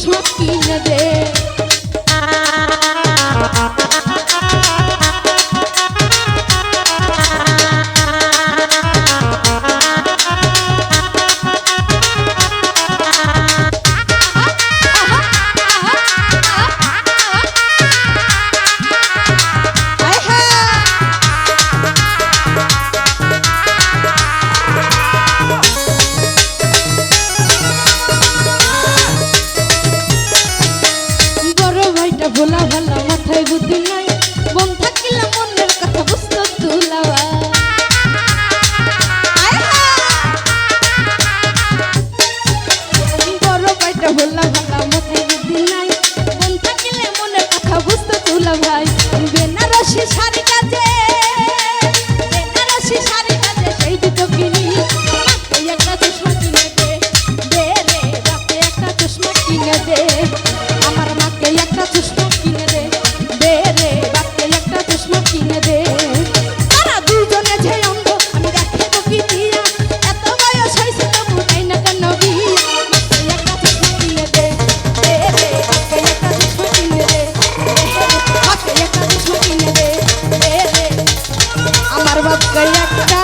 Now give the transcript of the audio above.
চশমা কিনে দে একটা চশমা কিনে দে দে রে, বাপকে একটা চশমা কিনে দে। তারা দুজনে যে অন্ধ, আমি দেখে তো কি দিয়া। এত বয়স হয়েছে তো বুঝাই না কেন বিয়া? একটা চশমা কিনে দে দে রে, বাপকে একটা চশমা কিনে দে বাপকে একটা চশমা কিনে দে দে রে। আমার বাপকে একটা